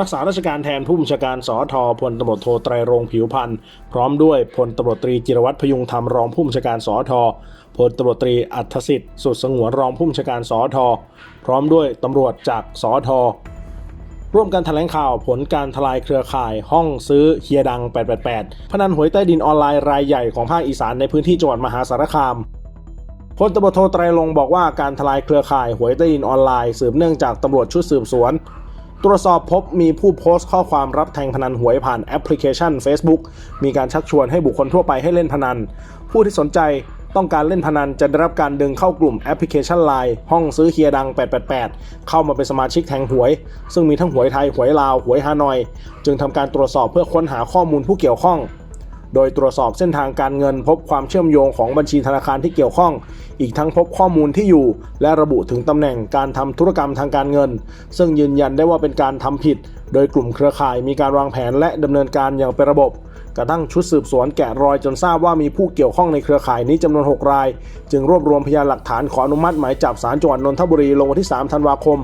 รักษาราชการแทนผู้บัญชาการสอทอพลตำรวจโทไตรรงผิวพันธ์พร้อมด้วยพลตำรวจตรีจิรวัตรพยุงธรรมรองผู้บัญชาการสอทอพลตำรวจตรีอัธสิทธิ์สุดสงวนรองผู้บัญชาการสอทอพร้อมด้วยตำรวจจากสอทอร่วมกันแถลงข่าวผลการทลายเครือข่ายห้องซื้อเฮียดัง 888 พนันหวยใต้ดินออนไลน์รายใหญ่ของภาคอีสานในพื้นที่จังหวัดมหาสารคามพลตำรวจโทไตรรงบอกว่าการทลายเครือข่ายหวยใต้ดินออนไลน์สืบเนื่องจากตำรวจชุดสืบสวน ตรวจสอบพบมีผู้โพสต์ข้อความรับแทงพนันหวยผ่านแอปพลิเคชัน Facebook มีการชักชวนให้บุคคลทั่วไปให้เล่นพนัน ผู้ที่สนใจต้องการเล่นพนันจะได้รับการดึงเข้ากลุ่มแอปพลิเคชัน Line ห้องซื้อเฮียดัง 888 เข้ามาเป็นสมาชิกแทงหวย ซึ่งมีทั้งหวยไทย หวยลาว หวยฮานอย จึงทำการตรวจสอบเพื่อค้นหาข้อมูลผู้เกี่ยวข้อง โดยตรวจสอบเส้นทางการเงิน พบความเชื่อมโยงของบัญชีธนาคารที่เกี่ยวข้อง อีกทั้งพบข้อมูลที่อยู่ และระบุถึงตำแหน่งการทำธุรกรรมทางการเงิน ซึ่งยืนยันได้ว่าเป็นการทำผิด โดยกลุ่มเครือข่ายมีการวางแผนและดำเนินการอย่างเป็นระบบกระทั่งชุดสืบสวนแกะรอยจนทราบว่ามีผู้เกี่ยวข้องในเครือข่ายนี้จำนวน 6 ราย จึงรวบรวมพยานหลักฐานขออนุมัติหมายจับศาลจังหวัดนนทบุรีลงวันที่ 3 ธันวาคม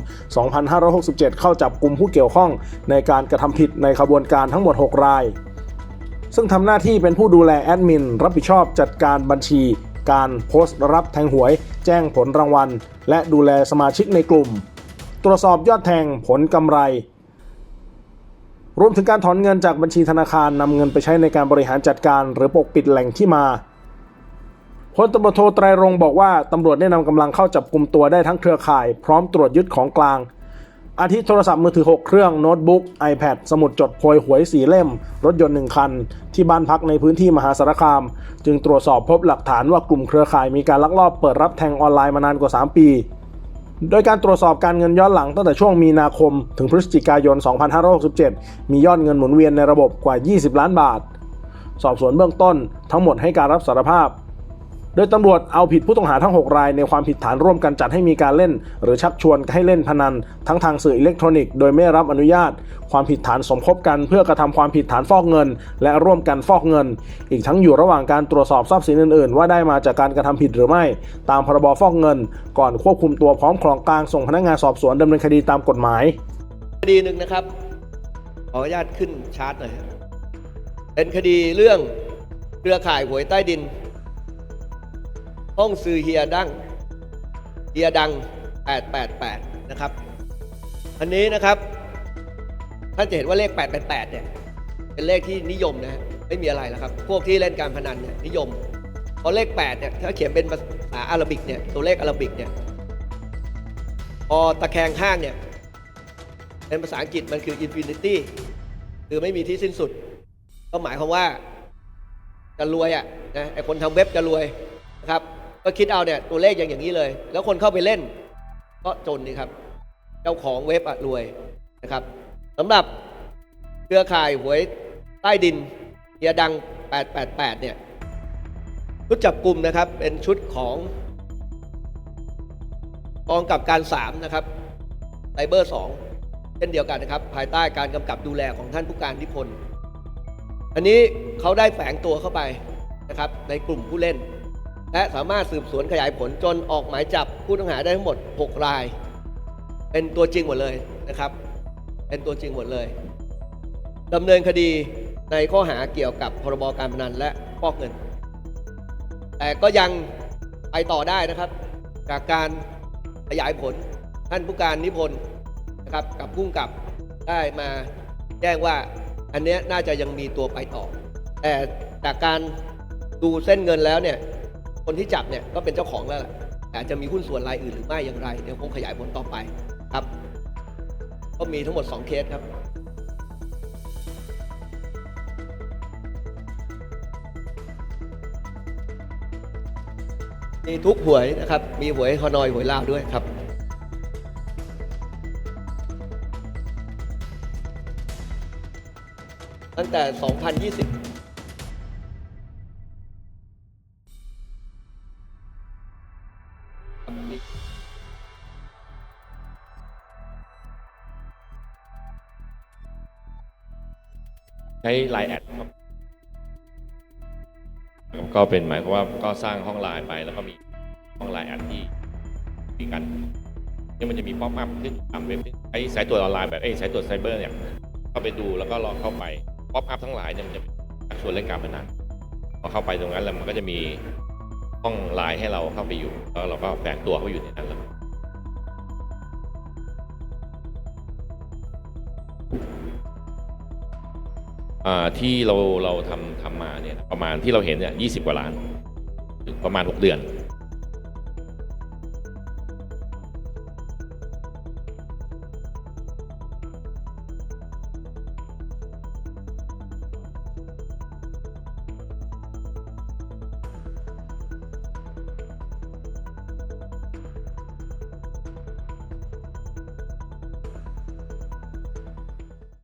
2567 เข้าจับกลุ่มผู้เกี่ยวข้อง ในการกระทำผิดในขบวนการทั้งหมด 6 ราย ซึ่งทำหน้าที่เป็นผู้ดูแลแอดมิน รับผิดชอบจัดการบัญชี การโพสต์รับแทงหวย แจ้งผลรางวัล และดูแลสมาชิกในกลุ่ม ตรวจสอบยอดแทงผลกำไร รวมถึงการถอนเงินจากบัญชีธนาคารนำเงินไปใช้ในการบริหารจัดการ หรือปกปิดแหล่งที่มาพลตำรวจโทไตรรงบอกว่าตำรวจได้นำกำลังเข้าจับกลุ่มตัวได้ทั้งเครือข่าย พร้อมตรวจยึดของกลาง อาทิโทรศัพท์มือถือ 6 เครื่องโน้ตบุ๊ก iPad สมุดจดโพยหวย4เล่ม รถยนต์ 1 คัน ที่บ้านพักในพื้นที่มหาสารคาม จึงตรวจสอบพบหลักฐานว่ากลุ่มเครือข่ายมีการลักลอบเปิดรับแทงออนไลน์มานานกว่า 3 ปี โดยการตรวจสอบการเงินย้อนหลังตั้งแต่ช่วงมีนาคม ถึงพฤศจิกายน 2567 มียอดเงินหมุนเวียนในระบบกว่า 20 ล้านบาท สอบสวนเบื้องต้นทั้งหมดให้การรับสารภาพ โดยตำรวจเอาผิดผู้ต้องหาทั้ง 6 รายในความผิดฐานร่วมกันจัดให้มีการเล่น หรือชักชวนให้เล่นพนัน ทั้งทางสื่ออิเล็กทรอนิกส์โดยไม่รับอนุญาต ความผิดฐานสมคบกันเพื่อกระทำความผิดฐานฟอกเงิน และร่วมกันฟอกเงิน อีกทั้งอยู่ระหว่างการตรวจสอบทรัพย์สินอื่น ๆ ว่าได้มาจากการกระทำผิดหรือไม่ ตามพรบฟอกเงิน ก่อนควบคุมตัวพร้อมของกลางส่งพนักงานสอบสวนดำเนินคดีตามกฎหมายคดีหนึ่งนะครับขออนุญาตขึ้นชาร์ตหน่อยเป็นคดีเรื่องเครือข่ายหวยใต้ดิน ห้องซื้อเฮียดังเฮียดัง 888 นะครับ อันนี้นะครับ ท่านจะเห็นว่าเลข 888 เนี่ย เป็นเลขที่นิยมนะฮะไม่มีอะไรแล้วครับ พวกที่เล่นการพนันเนี่ยนิยมเพราะเลข 8 เนี่ย ถ้าเขียนเป็นภาษาอาหรับิกเนี่ย ตัวเลขอาหรับิกเนี่ย พอตะแคงข้างเนี่ย เป็นภาษาอังกฤษมันคือ infinity คือไม่มีที่สิ้นสุด ก็หมายความว่าจะรวยอะนะไอคนทำเว็บจะรวยนะครับ ก็คิดเอาเนี่ยตัวเลขอย่างอย่างนี้เลย แล้วคนเข้าไปเล่น ก็จนนี่ครับ เจ้าของเว็บอะรวยนะครับสำหรับเครือข่ายหวยใต้ดินเฮียดัง 888 เนี่ยชุดจับกลุ่มนะครับ เป็นชุดของกองกับการ3นะครับไซเบอร์ 2 เช่นเดียวกันนะครับ ภายใต้การกำกับดูแลของท่านผู้การนิพนธ์อันนี้เขาได้แฝงตัวเข้าไปนะครับในกลุ่มผู้เล่น และสามารถสืบสวนขยายผลจนออกหมายจับผู้ต้องหาได้ทั้งหมด 6 ราย เป็นตัวจริงหมดเลยนะครับ เป็นตัวจริงหมดเลยดำเนินคดีในข้อหาเกี่ยวกับพรบการพนันและฟอกเงิน แต่ก็ยังไปต่อได้นะครับ จากการขยายผลท่านผู้การนิพนธ์นะครับกับพุ่งกับได้มาแจ้งว่าอันนี้น่าจะยังมีตัวไปต่อ แต่จากการดูเส้นเงินแล้วเนี่ย คนที่จับเนี่ยก็เป็นเจ้าของแล้วแหละอาจจะมีหุ้นส่วนรายอื่นหรือไม่อย่างไรเดี๋ยวคงขยายผลต่อไปครับ ก็มีทั้งหมด 2 เคสครับมีทุกหวยนะครับ มีหวยฮานอยหวยลาวด้วยครับ ตั้งแต่ 2020 ใช้ไลน์แอดครับก็เป็นหมายความว่าก็สร้างห้องไลน์ไปแล้วก็มีห้องไลน์แอดที่มีกันนี่มันจะมีป๊อปอัพขึ้นตามเว็บไอ้สายตรวจออนไลน์แบบไอ้สายตรวจไซเบอร์เนี่ยเข้าไปดูแล้วก็ลองเข้าไปป๊อปอัพทั้งหลายเนี่ยมันจะเป็นชักชวนเล่นการพนันพอเข้าไปตรงนั้นแล้วมันก็จะมีห้องไลน์ให้เราเข้าไปอยู่แล้วเราก็แฝงตัวเข้าไปอยู่ในนั้นแล้ว ที่เราเราทำทำมาเนี่ยประมาณที่เราเห็นเนี่ยยี่สิบกว่าล้าน ประมาณ 6 เดือน